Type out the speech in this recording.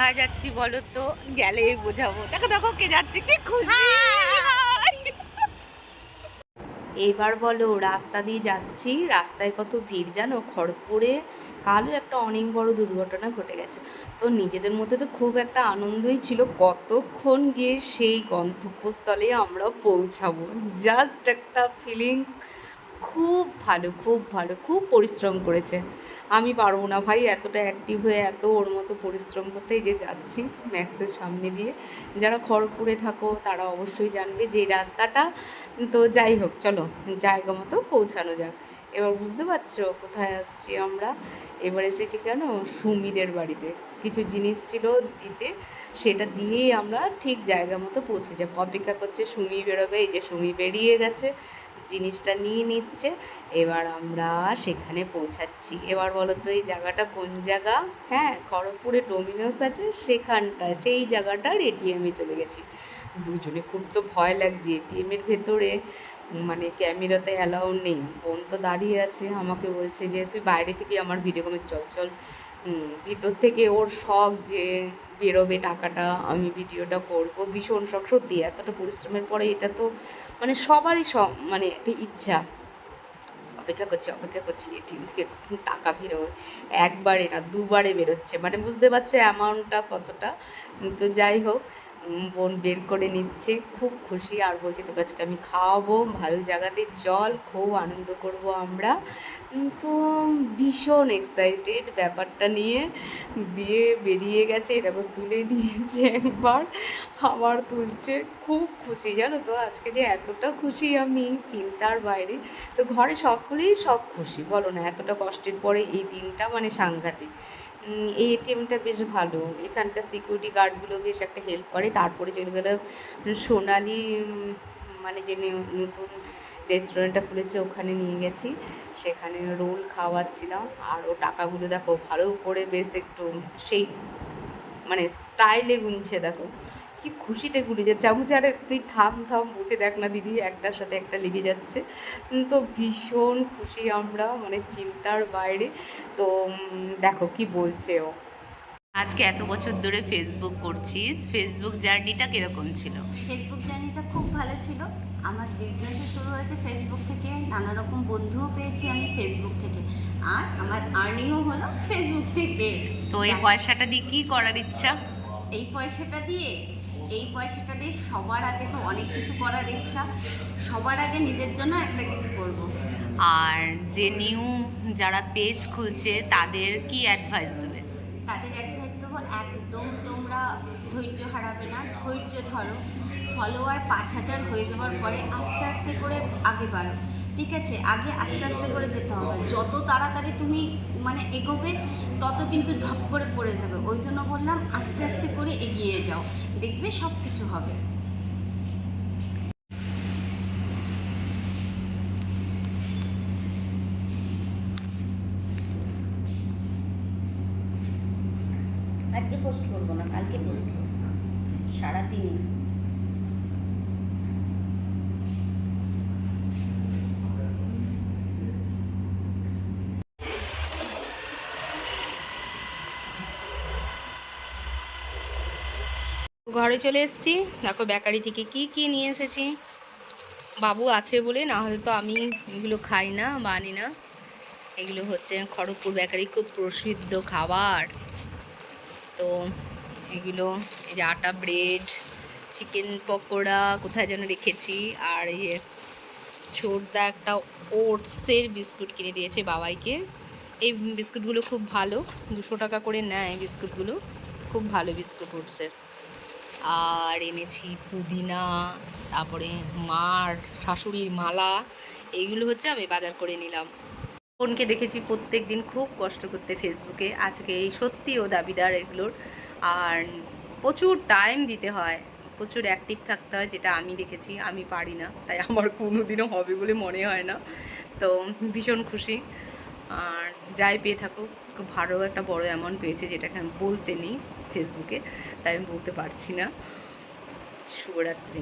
কোথায় যাচ্ছি বলো তো গেলে বোঝাবো। দেখো দেখো কে যাচ্ছে কি খুশি? এবার বলো রাস্তা দিয়ে যাচ্ছি। রাস্তায় কত ভিড় জানো? খড়গপুরে কালও একটা অনেক বড় দুর্ঘটনা ঘটে গেছে। তো নিজেদের মধ্যে তো খুব একটা আনন্দই ছিল। কতক্ষণ গিয়ে সেই গন্তব্যস্থলে আমরা পৌঁছাবো? জাস্ট একটা ফিলিংস খুব ভালো খুব ভালো, খুব পরিশ্রম করেছে। আমি পারব না ভাই, এতটা অ্যাক্টিভ হয়ে, এত ওর মতো পরিশ্রম করতে যে যাচ্ছি ম্যাক্সের সামনে দিয়ে। যারা খড়গপুরে থাকো, তারা অবশ্যই জানবে যে রাস্তাটা, তো যাই হোক, চলো জায়গা মতো পৌঁছানো যাক। এবার বুঝতে পারছ কোথায় আসছি আমরা? এবার এসেছি কেন? সুমিদের বাড়িতে। কিছু জিনিস ছিল দিতে, সেটা দিয়েই আমরা ঠিক জায়গা মতো পৌঁছে যাব অপেক্ষা করছে সুমি বেরোবে, এই যে সুমি বেরিয়ে গেছে। জিনিসটা নিয়ে নিচ্ছে। এবার আমরা সেখানে পৌঁছাচ্ছি। এবার বলো তো এই জায়গাটা কোন জায়গা? হ্যাঁ খড়গপুরে ডোমিনোস আছে, সেখানটা, সেই জায়গাটার এটিএমে চলে গেছি। দুজনে খুব তো ভয় লাগছে এটিএমের ভেতরে মানে ক্যামেরাতে অ্যালাউ নেই। বোন তো দাঁড়িয়ে আছে, আমাকে বলছে যে, তুই বাইরে থেকে আমার ভিডিও কমে, চল চল। ভিতর থেকে ওর শখ যে বেরোবে টাকাটা, আমি ভিডিওটা করব, ভীষণ শখ। সত্যি, এতটা পরিশ্রমের পরে এটা তো মানে সবারই সব মানে একটা ইচ্ছা। অপেক্ষা করছি অপেক্ষা করছি এটিএম থেকে কখন টাকা বেরোয়? একবারে না, দুবারে বেরোচ্ছে। মানে বুঝতে পারছে অ্যামাউন্টটা কতটা? তো যাই হোক বোন বের করে নিচ্ছে। খুব খুশি, আর বলছি, তোকে আজকে আমি খাওয়াবো, ভালো জায়গাতে চল, খুব আনন্দ করব আমরা। তো ভীষণ এক্সাইটেড ব্যাপারটা নিয়ে। দিয়ে বেরিয়ে গেছে এরকম তুলে নিয়েছে একবার, আবার তুলছে। খুব খুশি, জানো তো? আজকে যে এতটা খুশি আমি, চিন্তার বাইরে। তো ঘরে সকলেই সব খুশি, বলো না, এতটা কষ্টের পরে এই দিনটা মানে সাংঘাতিক। এই এটিএমটা বেশ ভালো। এখানকার সিকিউরিটি গার্ডগুলো বেশ একটা হেল্প করে। তারপরে চলে গেলে সোনালি মানে যে নতুন রেস্টুরেন্টটা খুলেছে ওখানে নিয়ে গেছি। সেখানে রোল খাওয়াচ্ছিলাম। আর ও টাকাগুলো দেখো ভালো করে বেশ একটু সেই মানে স্টাইলে গুনছে দেখো। কি খুশিতে গুলি যাচ্ছে। আমি বলছি, আরে তুই থাম থাম বুঝে দেখ না দিদি একটার সাথে একটা লেগে যাচ্ছে। তো ভীষণ খুশি আমরা মানে চিন্তার বাইরে। তো দেখো কি বলছে ও। আজকে এত বছর ধরে ফেসবুক করছিস? ফেসবুক জার্নিটা কীরকম ছিল? ফেসবুক জার্নিটা খুব ভালো ছিল। আমার বিজনেসও শুরু হয়েছে ফেসবুক থেকে। নানা রকম বন্ধুও পেয়েছি আমি ফেসবুক থেকে। আর আমার আর্নিংও হলো ফেসবুক থেকে। তো এই পয়সাটা দিয়ে কি করার ইচ্ছা? এই পয়সাটা দিয়ে এই পয়সাটা দিয়ে সবার আগে তো অনেক কিছু করার ইচ্ছা। সবার আগে নিজের জন্য একটা কিছু করব। আর যে নিউ যারা পেজ খুলছে তাদের কি অ্যাডভাইস দেবে? তাদের অ্যাডভাইস দেবো একদম তোমরা ধৈর্য হারাবে না, ধৈর্য ধরো। ফলোয়ার পাঁচ হাজার হয়ে যাওয়ার পরে আস্তে আস্তে করে আগে বাড়ো। ঠিক আছে? আগে আস্তে আস্তে করে যেতে হবে। যত তাড়াতাড়ি তুমি মানে এগোবে, তত কিন্তু ধপ করে পড়ে যাবে। ওই জন্য বললাম, আস্তে আস্তে করে এগিয়ে যাও। দেখবে সব কিছু হবে। আজকে পোস্ট করব না, কালকে পোস্ট করব সারাদিনই। ঘরে চলে এসেছি। দেখো বেকারি থেকে কি কি নিয়ে এসেছি। বাবু আছে বলে না হলে তো আমি এগুলো খাই না বা আনি না। এগুলো হচ্ছে খড়গপুর বেকারি, খুব প্রসিদ্ধ খাবার। তো এগুলো এই যে আটা ব্রেড চিকেন পকোড়া কোথায় যেন রেখেছি। আর এই যে ছোটদা একটা ওটসের বিস্কুট কিনে দিয়েছে বাবাইকে। এই বিস্কুটগুলো খুব ভালো, দুশো টাকা করে নেয় বিস্কুটগুলো। খুব ভালো বিস্কুট ওটসের আর এনেছি পুদিনা, তারপরে মার শাশুড়ির মালা, এইগুলো হচ্ছে আমি বাজার করে নিলাম। বোনকে দেখেছি প্রত্যেক দিন খুব কষ্ট করতে ফেসবুকে। আজকে এই সত্যি ও দাবিদার এগুলোর। আর প্রচুর টাইম দিতে হয়, প্রচুর অ্যাক্টিভ থাকতে হয়, যেটা আমি দেখেছি, আমি পারি না, তাই আমার কোনো দিনও হবে বলে মনে হয় না। তো ভীষণ খুশি। আর যাই পেয়ে থাকুক, খুব ভালো একটা বড় অ্যামাউন্ট পেয়েছে, যেটাকে আমি বলতে নেই ফেসবুকে, তাই আমি বলতে পারছি না। শুভরাত্রি।